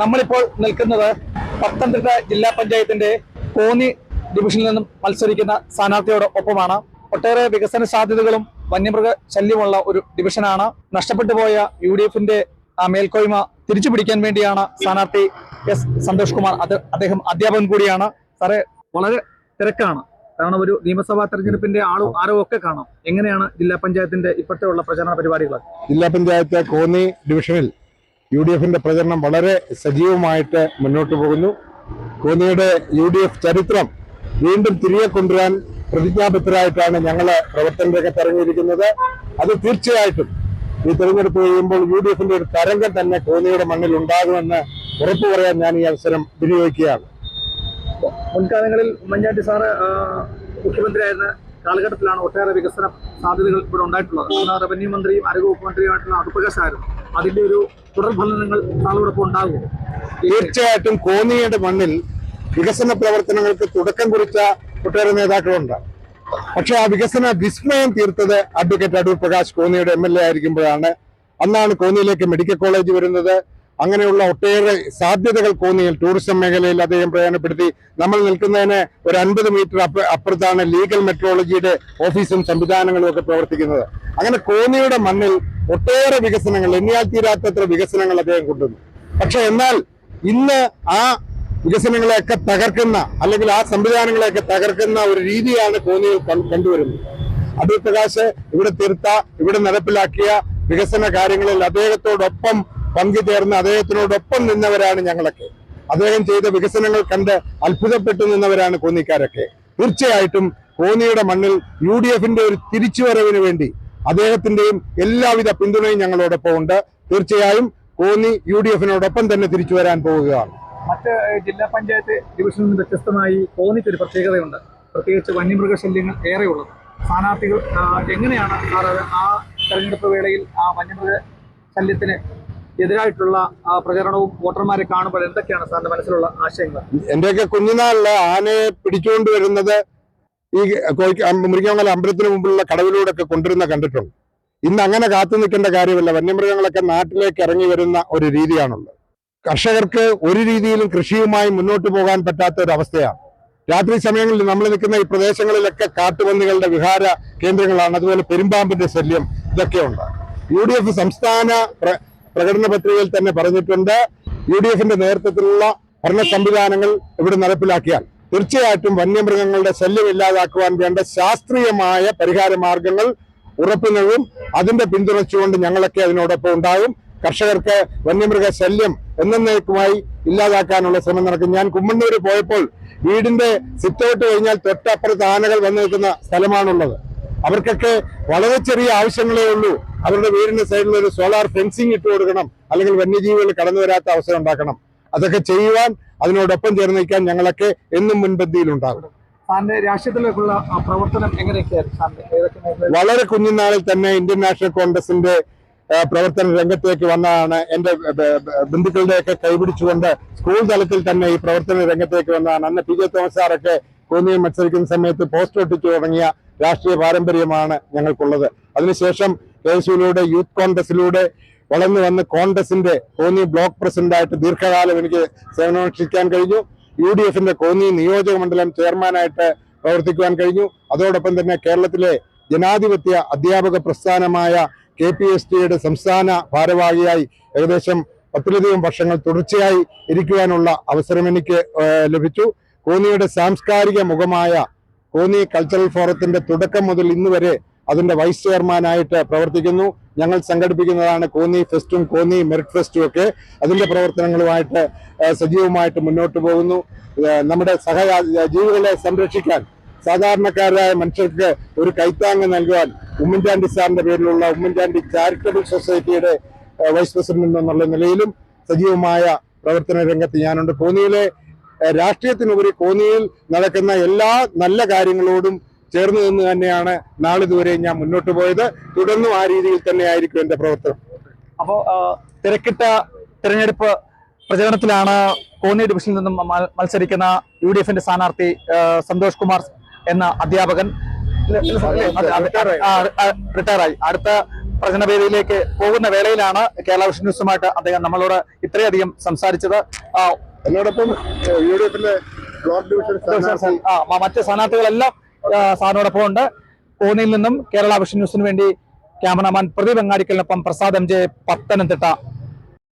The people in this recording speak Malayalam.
നമ്മളിപ്പോൾ നിൽക്കുന്നത് പത്തനംതിട്ട ജില്ലാ പഞ്ചായത്തിന്റെ കോന്നി ഡിവിഷനിൽ നിന്നും മത്സരിക്കുന്ന സ്ഥാനാർത്ഥിയോട് ഒപ്പമാണ്. ഒട്ടേറെ വികസന സാധ്യതകളും വന്യമൃഗ ശല്യമുള്ള ഒരു ഡിവിഷനാണ് നഷ്ടപ്പെട്ടു പോയ യു ഡി എഫിന്റെ മേൽക്കോയ്മ തിരിച്ചു പിടിക്കാൻ വേണ്ടിയാണ് സ്ഥാനാർത്ഥി എസ്. സന്തോഷ് കുമാർ അദ്ദേഹം അധ്യാപകൻ കൂടിയാണ്. സാറേ വളരെ തിരക്കാണ്. കാരണം ഒരു നിയമസഭാ തെരഞ്ഞെടുപ്പിന്റെ ആളും ആരോ ഒക്കെ കാണാം. എങ്ങനെയാണ് ജില്ലാ പഞ്ചായത്തിന്റെ ഇപ്പോഴത്തെ ഉള്ള പ്രചാരണ പരിപാടികൾ? ജില്ലാ പഞ്ചായത്ത് കോന്നി ഡിവിഷനിൽ യു ഡി എഫിന്റെ പ്രചരണം വളരെ സജീവമായിട്ട് മുന്നോട്ട് പോകുന്നു. കോന്നിയുടെ യു ഡി എഫ് ചരിത്രം വീണ്ടും തിരികെ കൊണ്ടുവരാൻ പ്രതിജ്ഞാബദ്ധരായിട്ടാണ് ഞങ്ങൾ പ്രവർത്തന രംഗത്ത് ഇറങ്ങിയിരിക്കുന്നത്. അത് തീർച്ചയായിട്ടും ഈ തെരഞ്ഞെടുപ്പ് കഴിയുമ്പോൾ യു ഡി എഫിന്റെ ഒരു തരംഗം തന്നെ കോന്നിയുടെ മണ്ണിൽ ഉണ്ടാകുമെന്ന് ഉറപ്പു പറയാൻ ഞാൻ ഈ അവസരം വിനിയോഗിക്കുകയാണ്. മുൻകാലങ്ങളിൽ ഉമ്മൻചാണ്ടി സാറ് മുഖ്യമന്ത്രിയായിരുന്ന കാലഘട്ടത്തിലാണ് ഒട്ടേറെ വികസന സാധ്യതകൾ ഇവിടെ ഉണ്ടായിട്ടുള്ളത്. റവന്യൂ മന്ത്രിയും ആരോഗ്യ മന്ത്രിയുമായിട്ടുള്ള അതുപ്രകാശായിരുന്നു അതിന്റെ ഒരു തുടർഫലനങ്ങൾ നാളോടൊപ്പം ഉണ്ടാകുമോ തീർച്ചയായിട്ടും കോന്നിയുടെ മണ്ണിൽ വികസന പ്രവർത്തനങ്ങൾക്ക് തുടക്കം കുറിച്ച ഒട്ടേറെ നേതാക്കളുണ്ട്. പക്ഷെ ആ വികസന വിസ്മയം തീർത്തത് അഡ്വക്കേറ്റ് അടൂർ പ്രകാശ് കോന്നിയുടെ എം എൽ എ ആയിരിക്കുമ്പോഴാണ്. അന്നാണ് കോന്നിയിലേക്ക് മെഡിക്കൽ കോളേജ് വരുന്നത്. അങ്ങനെയുള്ള ഒട്ടേറെ സാധ്യതകൾ കോന്നിയിൽ ടൂറിസം മേഖലയിൽ അദ്ദേഹം പ്രയോജനപ്പെടുത്തി. നമ്മൾ നിൽക്കുന്നതിന് ഒരു അൻപത് മീറ്റർ അപ്പുറത്താണ് ലീഗൽ മെട്രോളജിയുടെ ഓഫീസും സംവിധാനങ്ങളും ഒക്കെ പ്രവർത്തിക്കുന്നത്. അങ്ങനെ കോന്നിയുടെ മണ്ണിൽ ഒട്ടേറെ വികസനങ്ങൾ എണ്ണിയാൽ തീരാത്തത്ര വികസനങ്ങൾ അദ്ദേഹം കൊണ്ടുവന്നു. പക്ഷെ എന്നാൽ ഇന്ന് ആ വികസനങ്ങളെയൊക്കെ തകർക്കുന്ന അല്ലെങ്കിൽ ആ സംവിധാനങ്ങളെയൊക്കെ തകർക്കുന്ന ഒരു രീതിയാണ് കോന്നിയിൽ കണ്ടുവരുന്നത്. അടൂർ പ്രകാശ് ഇവിടെ തീർത്ത ഇവിടെ നടപ്പിലാക്കിയ വികസന കാര്യങ്ങളിൽ അദ്ദേഹത്തോടൊപ്പം പങ്കുചേർന്ന് അദ്ദേഹത്തിനോടൊപ്പം നിന്നവരാണ് ഞങ്ങളൊക്കെ. അദ്ദേഹം ചെയ്ത വികസനങ്ങൾ കണ്ട് അത്ഭുതപ്പെട്ടു നിന്നവരാണ് കോന്നിക്കാരൊക്കെ. തീർച്ചയായിട്ടും കോന്നിയുടെ മണ്ണിൽ യു ഡി എഫിന്റെ ഒരു തിരിച്ചുവരവിന് വേണ്ടി അദ്ദേഹത്തിന്റെയും എല്ലാവിധ പിന്തുണയും ഞങ്ങളോടൊപ്പം ഉണ്ട്. തീർച്ചയായും കോന്നി യു ഡി എഫിനോടൊപ്പം തന്നെ തിരിച്ചു വരാൻ പോവുകയാണ് മറ്റ് ജില്ലാ പഞ്ചായത്ത് ഡിവിഷനിൽ നിന്ന് വ്യത്യസ്തമായി കോന്നിക്ക് ഒരു പ്രത്യേകതയുണ്ട്. പ്രത്യേകിച്ച് വന്യമൃഗ ശല്യങ്ങൾ ഏറെയുള്ളത്. സ്ഥാനാർത്ഥികൾ എങ്ങനെയാണ് സാർ ആ തെരഞ്ഞെടുപ്പ് വേളയിൽ ആ വന്യമൃഗ ശല്യത്തിന് എതിരായിട്ടുള്ള പ്രചരണവും വോട്ടർമാരെ കാണുമ്പോൾ എന്തൊക്കെയാണ് സാറിന്റെ മനസ്സിലുള്ള ആശയങ്ങൾ? എന്റെയൊക്കെ കുഞ്ഞുനാളിൽ ആനയെ പിടിച്ചുകൊണ്ട് വരുന്നത് ഈ കോഴിക്ക മൃഗങ്ങളെ അമ്പലത്തിന് മുമ്പിലുള്ള കടവിലൂടെ ഒക്കെ കൊണ്ടുവരുന്ന കണ്ടിട്ടുണ്ട്. ഇന്ന് അങ്ങനെ കാത്തു നിൽക്കേണ്ട കാര്യമല്ല. വന്യമൃഗങ്ങളൊക്കെ നാട്ടിലേക്ക് ഇറങ്ങി വരുന്ന ഒരു രീതിയാണുള്ളത്. കർഷകർക്ക് ഒരു രീതിയിലും കൃഷിയുമായി മുന്നോട്ട് പോകാൻ പറ്റാത്ത ഒരു അവസ്ഥയാണ്. രാത്രി സമയങ്ങളിൽ നമ്മൾ നിൽക്കുന്ന ഈ പ്രദേശങ്ങളിലൊക്കെ കാട്ടുപന്നികളുടെ വിഹാര കേന്ദ്രങ്ങളാണ്. അതുപോലെ പെരുമ്പാമ്പിന്റെ ശല്യം ഇതൊക്കെയുണ്ട് യു ഡി എഫ് സംസ്ഥാന പ്ര- പ്രകടന പത്രികയിൽ തന്നെ പറഞ്ഞിട്ടുണ്ട്. യു ഡി എഫിന്റെ നേതൃത്വത്തിലുള്ള ഭരണ സംവിധാനങ്ങൾ ഇവിടെ നടപ്പിലാക്കിയാൽ തീർച്ചയായിട്ടും വന്യമൃഗങ്ങളുടെ ശല്യം ഇല്ലാതാക്കുവാൻ വേണ്ട ശാസ്ത്രീയമായ പരിഹാര മാർഗങ്ങൾ ഉറപ്പുന്നതും അതിന്റെ പിന്തുണച്ചുകൊണ്ട് ഞങ്ങളൊക്കെ അതിനോടൊപ്പം ഉണ്ടാകും. കർഷകർക്ക് വന്യമൃഗ ശല്യം എന്നേക്കുമായി ഇല്ലാതാക്കാനുള്ള ശ്രമം നടക്കും. ഞാൻ കുമ്മണ്ണൂര് പോയപ്പോൾ വീടിന്റെ സിറ്റൗട്ട് കഴിഞ്ഞാൽ തൊട്ടപ്പുറത്ത് ആനകൾ വന്നു നിൽക്കുന്ന സ്ഥലമാണുള്ളത്. അവർക്കൊക്കെ വളരെ ചെറിയ ആവശ്യങ്ങളേ ഉള്ളൂ. അവരുടെ വീടിന്റെ സൈഡിൽ ഒരു സോളാർ ഫെൻസിങ് ഇട്ട് കൊടുക്കണം. അല്ലെങ്കിൽ വന്യജീവികൾ കടന്നു വരാത്ത അവസരം ഉണ്ടാക്കണം. അതൊക്കെ ചെയ്യുവാൻ അതിനോടൊപ്പം ചേർന്ന് നിൽക്കാൻ ഞങ്ങളൊക്കെ എന്നും മുൻപന്തിയിലുണ്ടാകും. രാഷ്ട്രീയത്തിലേക്കുള്ള പ്രവർത്തനം എങ്ങനെയൊക്കെയായിരുന്നു വളരെ കുഞ്ഞുനാളിൽ തന്നെ ഇന്ത്യൻ നാഷണൽ കോൺഗ്രസിന്റെ പ്രവർത്തന രംഗത്തേക്ക് വന്നതാണ്. എന്റെ ബന്ധുക്കളുടെ ഒക്കെ ബന്ധുക്കളുടെയൊക്കെ കൈപിടിച്ചുകൊണ്ട് സ്കൂൾ തലത്തിൽ തന്നെ ഈ പ്രവർത്തന രംഗത്തേക്ക് വന്നതാണ്. അന്ന് പി. ജെ. തോമസ് സാറൊക്കെ കോന്നിയിൽ മത്സരിക്കുന്ന സമയത്ത് പോസ്റ്റർ ഒട്ടിച്ചു തുടങ്ങിയ രാഷ്ട്രീയ പാരമ്പര്യമാണ് ഞങ്ങൾക്കുള്ളത്. അതിനുശേഷം എസ് യുയിലൂടെ യൂത്ത് കോൺഗ്രസിലൂടെ വളർന്നു വന്ന് കോൺഗ്രസിന്റെ കോന്നി ബ്ലോക്ക് പ്രസിഡന്റായിട്ട് ദീർഘകാലം എനിക്ക് സേവനമനുഷ്ഠിക്കാൻ കഴിഞ്ഞു. യു ഡി എഫിന്റെ കോന്നി നിയോജക മണ്ഡലം ചെയർമാനായിട്ട് പ്രവർത്തിക്കുവാൻ കഴിഞ്ഞു. അതോടൊപ്പം തന്നെ കേരളത്തിലെ ജനാധിപത്യ അധ്യാപക പ്രസ്ഥാനമായ കെ പി എസ് ടിയുടെ സംസ്ഥാന ഭാരവാഹിയായി ഏകദേശം പത്തിലധികം വർഷങ്ങൾ തുടർച്ചയായി ഇരിക്കുവാനുള്ള അവസരം എനിക്ക് ലഭിച്ചു. കോന്നിയുടെ സാംസ്കാരിക മുഖമായ കോന്നി കൾച്ചറൽ ഫോറത്തിന്റെ തുടക്കം മുതൽ ഇന്ന് വരെ അതിന്റെ വൈസ് ചെയർമാനായിട്ട് പ്രവർത്തിക്കുന്നു. ഞങ്ങൾ സംഘടിപ്പിക്കുന്നതാണ് കോന്നി ഫെസ്റ്റും കോന്നി മെറിറ്റ് ഫെസ്റ്റും ഒക്കെ. അതിന്റെ പ്രവർത്തനങ്ങളുമായിട്ട് സജീവമായിട്ട് മുന്നോട്ട് പോകുന്നു. നമ്മുടെ സഹ ജീവികളെ സംരക്ഷിക്കാൻ സാധാരണക്കാരായ മനുഷ്യർക്ക് ഒരു കൈത്താങ്ങ് നൽകുവാൻ ഉമ്മൻചാണ്ടി സാറിന്റെ പേരിലുള്ള ഉമ്മൻചാണ്ടി ചാരിറ്റബിൾ സൊസൈറ്റിയുടെ വൈസ് പ്രസിഡന്റ് എന്നുള്ള നിലയിലും സജീവമായ പ്രവർത്തന രംഗത്ത് ഞാനുണ്ട്. കോന്നിയിലെ രാഷ്ട്രീയത്തിനുപരി കോന്നിയിൽ നടക്കുന്ന എല്ലാ നല്ല കാര്യങ്ങളോടും ചേർന്ന് നിന്ന് തന്നെയാണ് നാളിതുവരെ ഞാൻ മുന്നോട്ട് പോയത്. തുടർന്നും ആ രീതിയിൽ തന്നെയായിരിക്കും എന്റെ പ്രവർത്തനം. അപ്പോ തിരക്കിട്ട തെരഞ്ഞെടുപ്പ് പ്രചരണത്തിലാണ് കോന്നി ഡിവിഷനിൽ നിന്നും മത്സരിക്കുന്ന യു ഡി എഫിന്റെ സ്ഥാനാർത്ഥി സന്തോഷ് കുമാർ എന്ന അധ്യാപകൻ. റിട്ടയറായി. അടുത്ത പ്രചരണവേദിയിലേക്ക് പോകുന്ന വേളയിലാണ് കേരള വിഷൻ ന്യൂസുമായിട്ട് അദ്ദേഹം നമ്മളോട് ഇത്രയധികം സംസാരിച്ചത്. എന്നോടൊപ്പം യു ഡി ബ്ലോക്ക് ഡിവിഷൻ മറ്റ് സ്ഥാനാർത്ഥികളെല്ലാം സാറിനോടൊപ്പം ഉണ്ട്. കോന്നിയിൽ നിന്നും കേരള വിഷൻ ന്യൂസിന് വേണ്ടി ക്യാമറാമാൻ പ്രദീപ് അങ്ങാടിക്കലിനൊപ്പം പ്രസാദ് എം ജെ പത്തനംതിട്ട.